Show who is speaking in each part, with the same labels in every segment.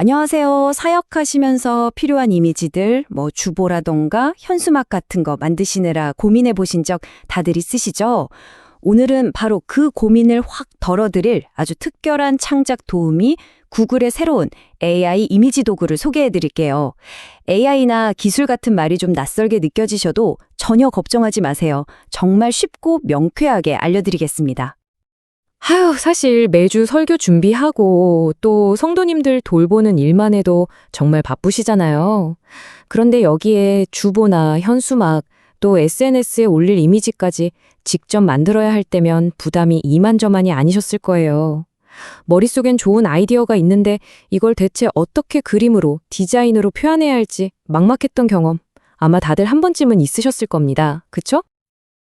Speaker 1: 안녕하세요. 사역하시면서 필요한 이미지들, 뭐 주보라던가 현수막 같은 거 만드시느라 고민해 보신 적 다들 있으시죠? 오늘은 바로 그 고민을 확 덜어드릴 아주 특별한 창작 도우미 구글의 새로운 AI 이미지 도구를 소개해 드릴게요. AI나 기술 같은 말이 좀 낯설게 느껴지셔도 전혀 걱정하지 마세요. 정말 쉽고 명쾌하게 알려드리겠습니다.
Speaker 2: 아유, 사실 매주 설교 준비하고 또 성도님들 돌보는 일만 해도 정말 바쁘시잖아요. 그런데 여기에 주보나 현수막 또 SNS에 올릴 이미지까지 직접 만들어야 할 때면 부담이 이만저만이 아니셨을 거예요. 머릿속엔 좋은 아이디어가 있는데 이걸 대체 어떻게 그림으로, 디자인으로 표현해야 할지 막막했던 경험 아마 다들 한 번쯤은 있으셨을 겁니다. 그쵸?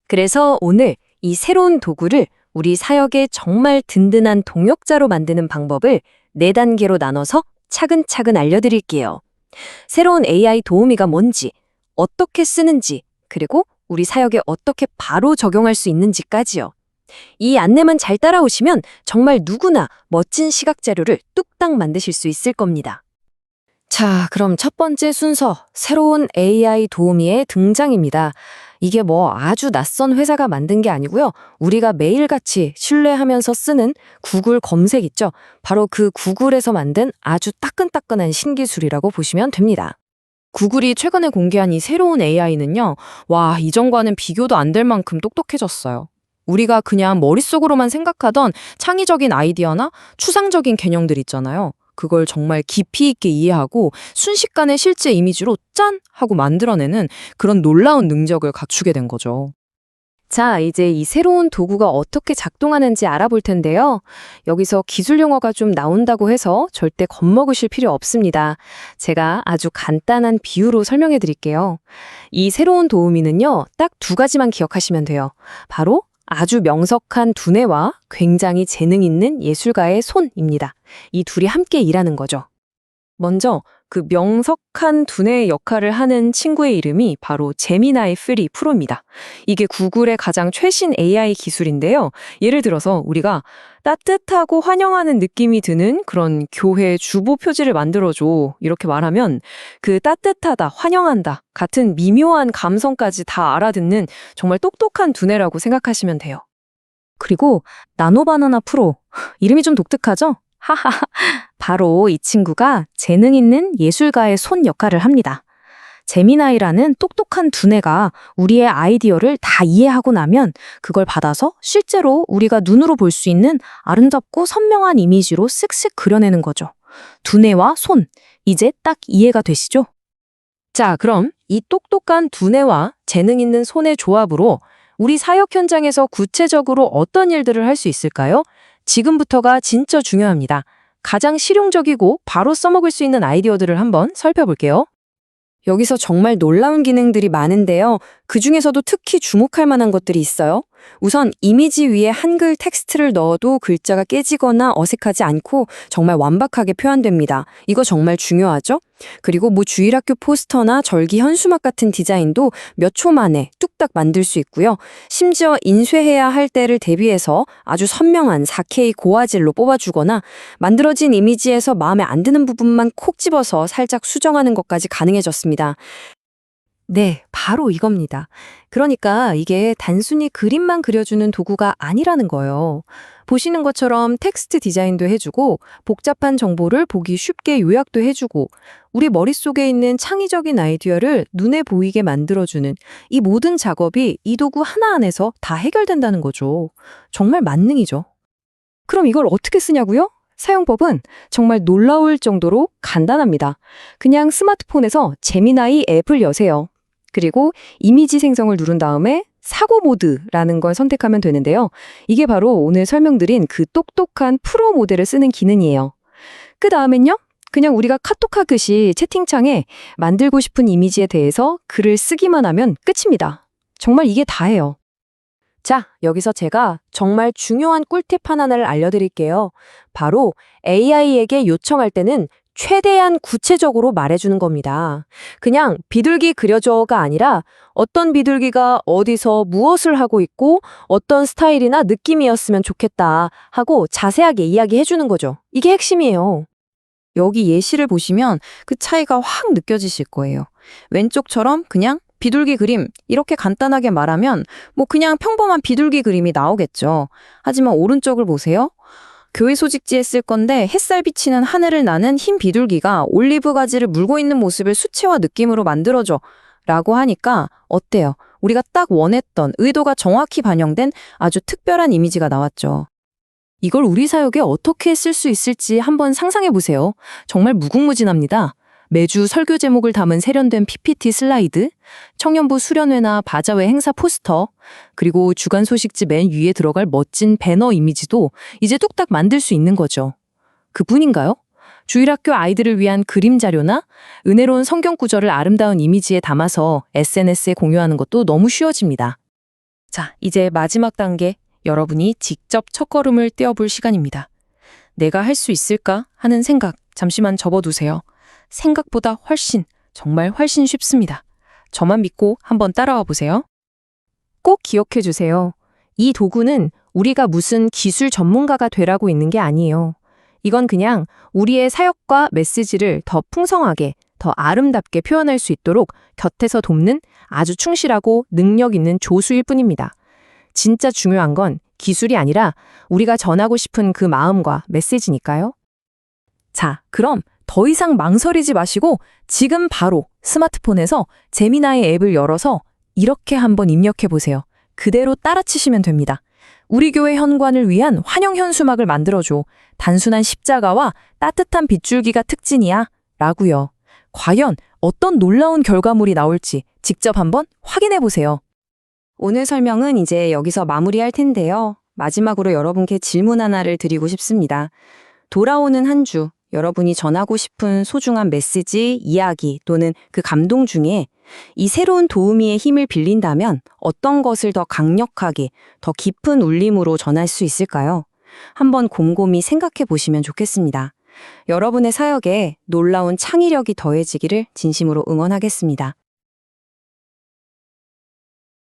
Speaker 1: 그래서 오늘 이 새로운 도구를 우리 사역에 정말 든든한 동역자로 만드는 방법을 네 단계로 나눠서 차근차근 알려드릴게요. 새로운 AI 도우미가 뭔지, 어떻게 쓰는지, 그리고 우리 사역에 어떻게 바로 적용할 수 있는지까지요. 이 안내만 잘 따라오시면 정말 누구나 멋진 시각 자료를 뚝딱 만드실 수 있을 겁니다.
Speaker 2: 자, 그럼 첫 번째 순서, 새로운 AI 도우미의 등장입니다. 이게 뭐 아주 낯선 회사가 만든 게 아니고요. 우리가 매일같이 신뢰하면서 쓰는 구글 검색 있죠? 바로 그 구글에서 만든 아주 따끈따끈한 신기술이라고 보시면 됩니다. 구글이 최근에 공개한 이 새로운 AI는요, 와, 이전과는 비교도 안 될 만큼 똑똑해졌어요. 우리가 그냥 머릿속으로만 생각하던 창의적인 아이디어나 추상적인 개념들 있잖아요. 그걸 정말 깊이 있게 이해하고 순식간에 실제 이미지로 짠! 하고 만들어내는 그런 놀라운 능력을 갖추게 된 거죠. 자, 이제 이 새로운 도구가 어떻게 작동하는지 알아볼 텐데요. 여기서 기술 용어가 좀 나온다고 해서 절대 겁먹으실 필요 없습니다. 제가 아주 간단한 비유로 설명해 드릴게요. 이 새로운 도우미는요, 딱 두 가지만 기억하시면 돼요. 바로 아주 명석한 두뇌와 굉장히 재능 있는 예술가의 손입니다. 이 둘이 함께 일하는 거죠. 먼저 그 명석한 두뇌의 역할을 하는 친구의 이름이 바로 제미나이 프리 프로입니다. 이게 구글의 가장 최신 AI 기술인데요. 예를 들어서 우리가 따뜻하고 환영하는 느낌이 드는 그런 교회 주보 표지를 만들어줘. 이렇게 말하면 그 따뜻하다, 환영한다 같은 미묘한 감성까지 다 알아듣는 정말 똑똑한 두뇌라고 생각하시면 돼요. 그리고 나노바나나 프로. 이름이 좀 독특하죠? 하하. 바로 이 친구가 재능 있는 예술가의 손 역할을 합니다. 제미나이라는 똑똑한 두뇌가 우리의 아이디어를 다 이해하고 나면 그걸 받아서 실제로 우리가 눈으로 볼 수 있는 아름답고 선명한 이미지로 쓱쓱 그려내는 거죠. 두뇌와 손, 이제 딱 이해가 되시죠? 자, 그럼 이 똑똑한 두뇌와 재능 있는 손의 조합으로 우리 사역 현장에서 구체적으로 어떤 일들을 할 수 있을까요? 지금부터가 진짜 중요합니다. 가장 실용적이고 바로 써먹을 수 있는 아이디어들을 한번 살펴볼게요. 여기서 정말 놀라운 기능들이 많은데요. 그 중에서도 특히 주목할 만한 것들이 있어요. 우선 이미지 위에 한글 텍스트를 넣어도 글자가 깨지거나 어색하지 않고 정말 완벽하게 표현됩니다. 이거 정말 중요하죠? 그리고 뭐 주일학교 포스터나 절기 현수막 같은 디자인도 몇 초 만에 뚝딱 만들 수 있고요. 심지어 인쇄해야 할 때를 대비해서 아주 선명한 4K 고화질로 뽑아주거나 만들어진 이미지에서 마음에 안 드는 부분만 콕 집어서 살짝 수정하는 것까지 가능해졌습니다. 네, 바로 이겁니다. 그러니까 이게 단순히 그림만 그려주는 도구가 아니라는 거예요. 보시는 것처럼 텍스트 디자인도 해주고 복잡한 정보를 보기 쉽게 요약도 해주고 우리 머릿속에 있는 창의적인 아이디어를 눈에 보이게 만들어주는 이 모든 작업이 이 도구 하나 안에서 다 해결된다는 거죠. 정말 만능이죠. 그럼 이걸 어떻게 쓰냐고요? 사용법은 정말 놀라울 정도로 간단합니다. 그냥 스마트폰에서 재미나이 앱을 여세요. 그리고 이미지 생성을 누른 다음에 사고 모드라는 걸 선택하면 되는데요. 이게 바로 오늘 설명드린 그 똑똑한 프로 모델을 쓰는 기능이에요. 그 다음엔요. 그냥 우리가 카톡 하듯이 채팅창에 만들고 싶은 이미지에 대해서 글을 쓰기만 하면 끝입니다. 정말 이게 다예요. 자, 여기서 제가 정말 중요한 꿀팁 하나를 알려드릴게요. 바로 AI에게 요청할 때는 최대한 구체적으로 말해주는 겁니다. 그냥 비둘기 그려줘가 아니라 어떤 비둘기가 어디서 무엇을 하고 있고 어떤 스타일이나 느낌이었으면 좋겠다 하고 자세하게 이야기해주는 거죠. 이게 핵심이에요.
Speaker 1: 여기 예시를 보시면 그 차이가 확 느껴지실 거예요. 왼쪽처럼 그냥 비둘기 그림 이렇게 간단하게 말하면 뭐 그냥 평범한 비둘기 그림이 나오겠죠. 하지만 오른쪽을 보세요. 교회 소식지에 쓸 건데 햇살 비치는 하늘을 나는 흰 비둘기가 올리브 가지를 물고 있는 모습을 수채화 느낌으로 만들어줘. 라고 하니까 어때요? 우리가 딱 원했던 의도가 정확히 반영된 아주 특별한 이미지가 나왔죠.
Speaker 2: 이걸 우리 사역에 어떻게 쓸 수 있을지 한번 상상해 보세요. 정말 무궁무진합니다. 매주 설교 제목을 담은 세련된 PPT 슬라이드, 청년부 수련회나 바자회 행사 포스터, 그리고 주간 소식지 맨 위에 들어갈 멋진 배너 이미지도 이제 뚝딱 만들 수 있는 거죠. 그뿐인가요? 주일학교 아이들을 위한 그림 자료나 은혜로운 성경 구절을 아름다운 이미지에 담아서 SNS에 공유하는 것도 너무 쉬워집니다.
Speaker 1: 자, 이제 마지막 단계. 여러분이 직접 첫걸음을 떼어볼 시간입니다. 내가 할 수 있을까 하는 생각 잠시만 접어두세요. 생각보다 훨씬, 정말 훨씬 쉽습니다. 저만 믿고 한번 따라와 보세요.
Speaker 2: 꼭 기억해 주세요. 이 도구는 우리가 무슨 기술 전문가가 되라고 있는 게 아니에요. 이건 그냥 우리의 사역과 메시지를 더 풍성하게, 더 아름답게 표현할 수 있도록 곁에서 돕는 아주 충실하고 능력 있는 조수일 뿐입니다. 진짜 중요한 건 기술이 아니라 우리가 전하고 싶은 그 마음과 메시지니까요.
Speaker 1: 자, 그럼 더 이상 망설이지 마시고 지금 바로 스마트폰에서 제미나이 앱을 열어서 이렇게 한번 입력해 보세요. 그대로 따라치시면 됩니다. 우리 교회 현관을 위한 환영 현수막을 만들어줘. 단순한 십자가와 따뜻한 빗줄기가 특징이야. 라고요. 과연 어떤 놀라운 결과물이 나올지 직접 한번 확인해 보세요. 오늘 설명은 이제 여기서 마무리할 텐데요. 마지막으로 여러분께 질문 하나를 드리고 싶습니다. 돌아오는 한 주, 여러분이 전하고 싶은 소중한 메시지, 이야기 또는 그 감동 중에 이 새로운 도우미의 힘을 빌린다면 어떤 것을 더 강력하게, 더 깊은 울림으로 전할 수 있을까요? 한번 곰곰이 생각해 보시면 좋겠습니다. 여러분의 사역에 놀라운 창의력이 더해지기를 진심으로 응원하겠습니다.